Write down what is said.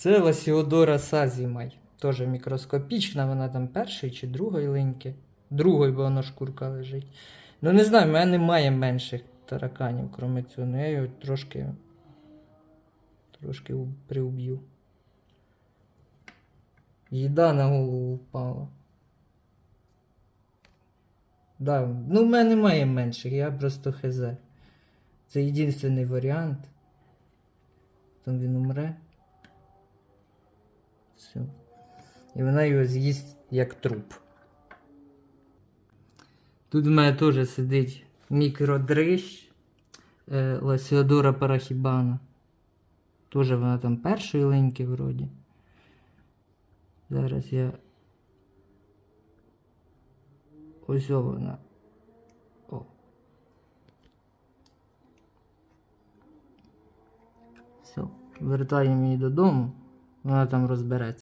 Це Ласіодора Сазімай. Теж мікроскопічна, вона там першої чи другої линьки. Другої, бо вона шкурка лежить. Ну не знаю, в мене немає менших тараканів, крім цього. Ну я його трошки. Трошки приуб'ю. Їда на голову впала. Да, ну в мене немає менших, я просто хз. Це єдиний варіант. Там він умре. Все. І вона його з'їсть як труп. Тут в мене теж сидить мікродрищ е, Ласіодора Парахібана. Теж вона там першої линьки вроді. Зараз я. Ось вона. О. Все. Вертаємо її додому. Вона там розбереться.